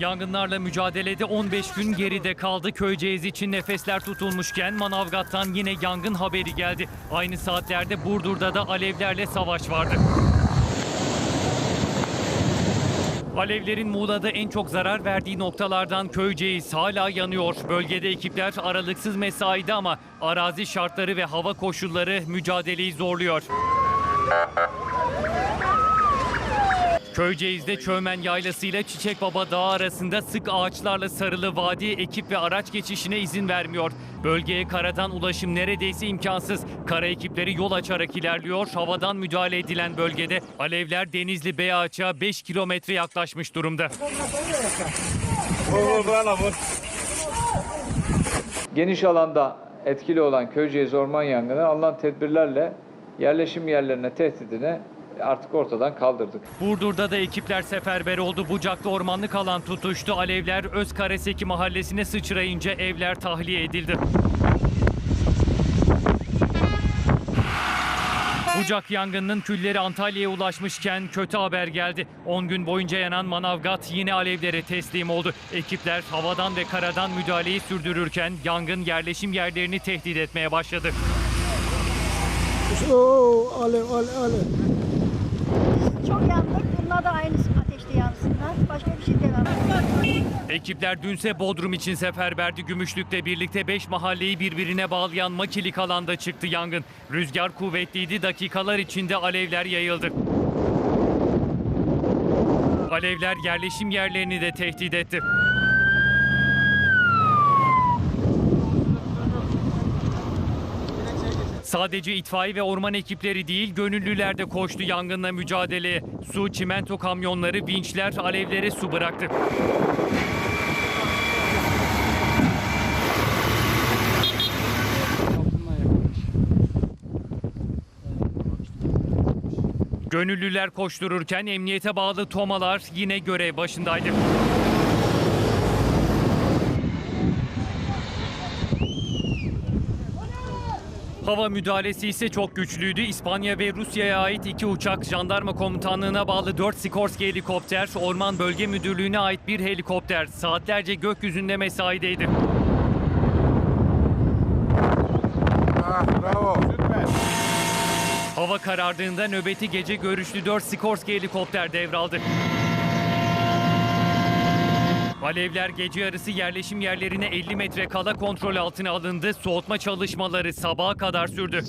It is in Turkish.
Yangınlarla mücadelede 15 gün geride kaldı. Köyceğiz için nefesler tutulmuşken Manavgat'tan yine yangın haberi geldi. Aynı saatlerde Burdur'da da alevlerle savaş vardı. Alevlerin Muğla'da en çok zarar verdiği noktalardan Köyceğiz hala yanıyor. Bölgede ekipler aralıksız mesaide ama arazi şartları ve hava koşulları mücadeleyi zorluyor. Köyceğiz'de Çömen Yaylası ile Çiçek Baba Dağı arasında sık ağaçlarla sarılı vadi ekip ve araç geçişine izin vermiyor. Bölgeye karadan ulaşım neredeyse imkansız. Kara ekipleri yol açarak ilerliyor. Havadan müdahale edilen bölgede alevler Denizli Beyaç'a 5 kilometre yaklaşmış durumda. Geniş alanda etkili olan Köyceğiz orman yangını alınan tedbirlerle yerleşim yerlerine tehdidini artık ortadan kaldırdık. Burdur'da da ekipler seferber oldu. Bucak'ta ormanlık alan tutuştu. Alevler Özkareseki mahallesine sıçrayınca evler tahliye edildi. Bucak yangınının külleri Antalya'ya ulaşmışken kötü haber geldi. 10 gün boyunca yanan Manavgat yine alevlere teslim oldu. Ekipler havadan ve karadan müdahaleyi sürdürürken yangın yerleşim yerlerini tehdit etmeye başladı. Oo, alev alev alev. Çok yandık. Bunlar da aynı ateşte yansınlar. Başka bir şey demem. Ekipler dünse Bodrum için seferberdi. Gümüşlük'le birlikte 5 mahalleyi birbirine bağlayan makilik alanda çıktı yangın. Rüzgar kuvvetliydi. Dakikalar içinde alevler yayıldı. Alevler yerleşim yerlerini de tehdit etti. Sadece itfaiye ve orman ekipleri değil, gönüllüler de koştu yangınla mücadeleye. Su, çimento kamyonları, vinçler alevlere su bıraktı. Gönüllüler koştururken emniyete bağlı tomalar yine görev başındaydı. Hava müdahalesi ise çok güçlüydü. İspanya ve Rusya'ya ait iki uçak, jandarma komutanlığına bağlı 4 Sikorsky helikopter, Orman Bölge Müdürlüğü'ne ait bir helikopter saatlerce gökyüzünde mesaideydi. Hava karardığında nöbeti gece görüşlü 4 Sikorsky helikopter devraldı. Alevler gece yarısı yerleşim yerlerine 50 metre kala kontrol altına alındı. Soğutma çalışmaları sabaha kadar sürdü.